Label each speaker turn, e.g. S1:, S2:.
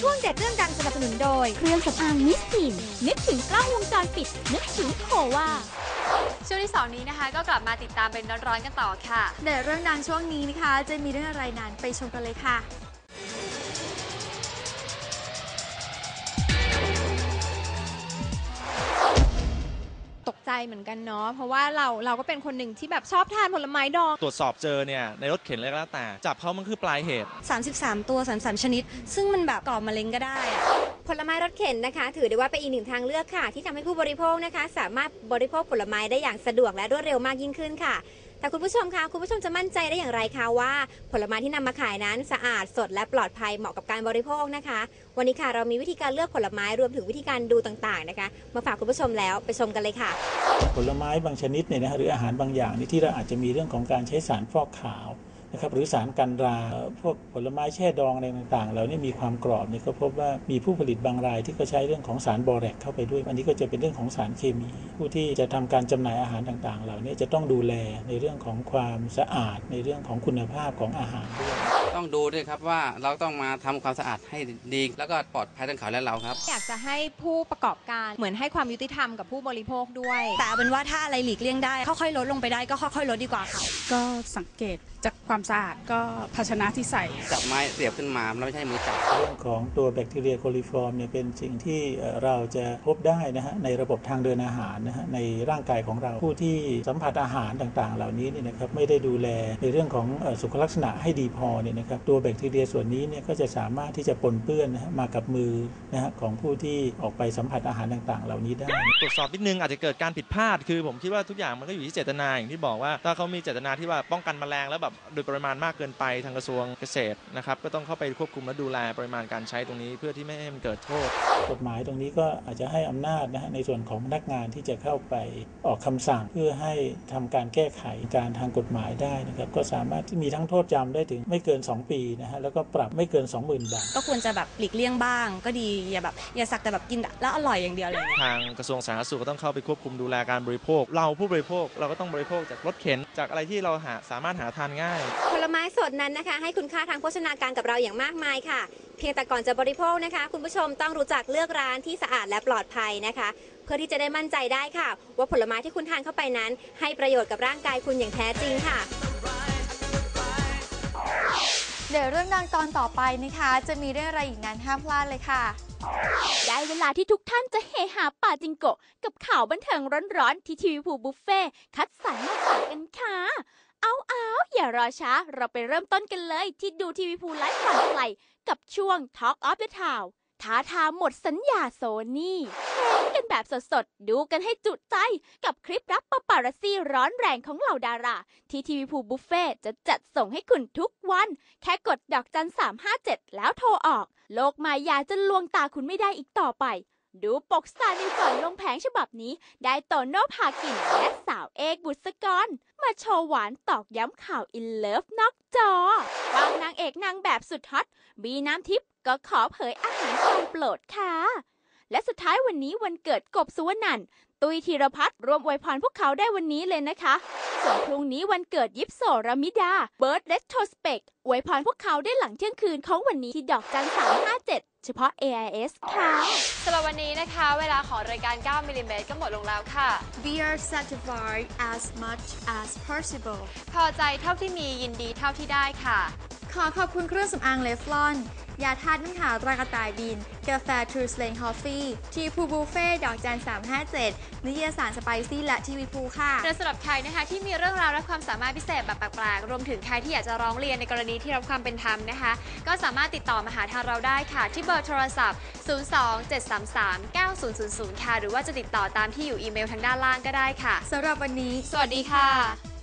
S1: ช่วงเด็ดเรื่องดังสนับสนุนโดย
S2: เครื่องสำอางมิสทีนนึกถึงกล้องวงจรปิด นึกถึงโควา
S3: ช่วงที่2นี้นะคะ ก็กลับมาติดตามเป็นร้อนๆกันต่อค่ะ
S4: เด็ดเรื่องดังช่วงนี้นะคะ จะมีเรื่องอะไรนั้นไปชมกันเลยค่ะ
S1: เหมือนกันเนาะเพราะว่าเราเราก็เป็นคนหนึ่งที่แบบชอบทานผลไม้ดอง
S5: ตรวจสอบเจอเนี่ยในรถเข็นอะไรก็แล้วแต่ จับเขามันคือปลายเหตุ
S1: 33 ตัว 33 ชนิด ซึ่งมันแบบก่อมะเร็งก็ได้อะ
S6: ผลไม้รสเข็นนะคะ ถือได้ว่าเป็นอีกหนึ่งทางเลือกค่ะ ที่ทำให้ผู้บริโภคนะคะ สามารถบริโภคผลไม้ได้อย่างสะดวกและรวดเร็วมากยิ่งขึ้นค่ะ แต่คุณผู้ชมคะคุณผู้ชมจะมั่นใจได้อย่างไรคะว่า ผลไม้ที่นำมาขายนั้นสะอาดสดและปลอดภัยเหมาะกับการบริโภคนะคะ วันนี้ค่ะเรามีวิธีการเลือกผลไม้รวมถึงวิธีการดูต่างๆนะคะ มาฝากคุณผู้ชมแล้วไปชมกันเลยค่ะ
S7: ผลไม้บางชนิดเนี่ยนะฮะหรืออาหารบางอย่างนี่ที่เราอาจจะมีเรื่องของการใช้สารฟอกขาว นะครับหรือสารกันราเอ่อพวกผลไม้แช่ดองอะไรต่างๆเหล่านี้มีความกรอบเนี่ยก็พบว่ามีผู้ผลิตบางรายที่ก็ใช้เรื่องของสารบอแรกเข้าไปด้วย อันนี้ก็จะเป็นเรื่องของสารเคมี ผู้ที่จะทำการจำหน่ายอาหารต่างๆเหล่านี้จะต้องดูแลในเรื่องของความสะอาดในเรื่องของคุณภาพของอาหารด้วย
S8: ต้องดูด้วยครับว่าเราต้องมาทำความสะอาดให้ดี แล้วก็ปลอดภัยทั้งเขาและเราครับ
S1: อยากจะให้ผู้ประกอบการเหมือนให้ความยุติธรรมกับผู้บริโภคด้วย แต่เอาเป็นว่าถ้าอะไรหลีกเลี่ยงได้ค่อยๆลดลงไปได้ก็ค่อยๆลดดีกว่าค่ะ
S9: ก็สังเกต จากความสะอาดก็ภาชนะที่ใส่
S8: จับไม้เสียบขึ้นมาเราไม่ใช่มือจับ
S7: เรื่องของตัวแบคทีเรียโคลิฟอร์มเนี่ยเป็นสิ่งที่เอ่อเราจะพบได้นะฮะในระบบทางเดินอาหารนะฮะในร่างกายของเราผู้ที่สัมผัสอาหารต่างๆ เหล่านี้เนี่ยนะครับไม่ได้ดูแลในเรื่องของเอ่อสุขลักษณะให้ดีพอเนี่ยนะครับตัวแบคทีเรียส่วนนี้เนี่ยก็จะสามารถที่จะปนเปื้อนนะฮะมากับมือนะฮะของผู้ที่ออกไปสัมผัสอาหารต่างๆ เหล่านี้ได้
S5: ตรวจสอบนิดนึงอาจจะเกิดการผิดพลาดคือ ผมคิดว่าทุกอย่างมันก็อยู่ที่เจตนาอย่างที่บอกว่าถ้าเขามีเจตนาที่ว่าป้องกันแมลงแล้วแบบโดยปริมาณมากเกินไปทางกระทรวงเกษตรนะครับก็ต้องเข้าไปควบคุมและดูแลปริมาณการใช้ตรงนี้ เพื่อที่ไม่ให้มันเกิดโทษ
S7: กฎหมายตรงนี้ก็อาจจะให้อำนาจนะฮะในส่วนของพนักงานที่จะเข้าไปออกคำสั่ง เพื่อให้ทำการแก้ไขการทางกฎหมายได้นะครับก็สามารถที่มีทั้งโทษจำได้ถึงไม่เกิน 2 ปีนะฮะแล้วก็ปรับไม่เกิน 20,000 บาท
S1: ก็ควรจะแบบหลีกเลี่ยงบ้าง ก็ดีอย่าแบบอย่าสักแต่แบบกินแล้วอร่อยอย่างเดียวเลย
S5: ทางกระทรวงสาธารณสุขก็ต้องเข้าไปควบคุมดูแลการบริโภค เราผู้บริโภคเราก็ต้องบริโภคจากรถเข็นจากอะไรที่เราหาสามารถหาทานง่าย
S6: ผลไม้สดนั้นนะคะ ให้คุณค่าทางโภชนาการกับเราอย่างมากมายค่ะ เพียงแต่ก่อนจะบริโภคนะคะ คุณผู้ชมต้องรู้จักเลือกร้านที่สะอาดและปลอดภัยนะคะ เพื่อที่จะได้มั่นใจได้ค่ะ ว่าผลไม้ที่คุณทานเข้าไปนั้น ให้ประโยชน์กับร่างกายคุณอย่างแท้จริงค่ะ
S4: เดี๋ยวเรื่องดังตอนต่อไปนะคะ จะมีเรื่องอะไรอีกนั้นห้ามพลาดเลยค่ะ
S2: ได้เวลาที่ทุกท่านจะเฮฮาป่าจิงโกะกับข่าวบันเทิงร้อนๆที่ทีวีภูบุฟเฟ่คัดสรรมาฝากกันค่ะ เอาเอาอย่ารอช้า เราไปเริ่มต้นกันเลยที่ดูทีวีภูไลฟ์ก่อนใครกับช่วง Talk of the Town ท้าทาหมดสัญญาโซนี่เห็นกันแบบสดๆ ดูกันให้จุใจกับคลิปรับปาปารัซี่ร้อนแรงของเหล่าดารา ที่ทีวีภูบุฟเฟ่จะจัดส่งให้คุณทุกวัน แค่กดดอกจัน 357 แล้วโทรออก โลกมายาจะลวงตาคุณไม่ได้อีกต่อไป ดูปกสาร์นิวก่อนลงแผงฉบับนี้ ได้โตโน่พากินและสาวเอกบุษกร มาโชว์หวานตอกย้ำข่าวอินเลิฟนอกจอวางนางเอกนางแบบสุดฮอต บีน้ำทิพย์ก็ขอเผยอาหารจานโปรดค่ะ และสุดท้ายวันนี้วันเกิดกบสุวรรณันตุยธีรพัฒน์รวมอวยพรพวกเขาได้วันนี้เลยนะคะ ส่วนพรุ่งนี้วันเกิดยิปโซรามิดาเบิร์ดเลตโทสเปกอวยพรพวกเขาได้หลังเที่ยงคืนของวันนี้ที่ดอกจัน357เจ็ด ฉพาะ AIS ค่ะ
S3: สำหรับวันนี้นะคะ เวลาของรายการ 9 มิลลิเมตรก็หมดลงแล้วค่ะ
S4: We are satisfied as much as possible
S3: พอใจเท่าที่มียินดีเท่าที่ได้ค่ะ
S4: ขอขอบคุณเครื่องสำอางเลฟลอน ยาทาตุน้ำขาวตรากระต่ายบิน กาแฟทรูสเลนคอฟฟี่ ทีพูบูเฟ่ดอกจัน357 นิตยสารสไปซี่และทีวีพูค่ะ
S3: และสำหรับใครนะคะที่มีเรื่องราวและความสามารถพิเศษแบบแปลกๆ รวมถึงใครที่อยากจะร้องเรียนในกรณีที่รับความเป็นธรรมนะคะ ก็สามารถติดต่อมาหาทางเราได้ค่ะ ที่เบอร์โทรศัพท์ 027339000 ค่ะ หรือว่าจะติดต่อตามที่อยู่อีเมลทางด้านล่างก็ได้ค่ะ
S4: สำหรับวันนี้
S3: สวัสดีค่ะ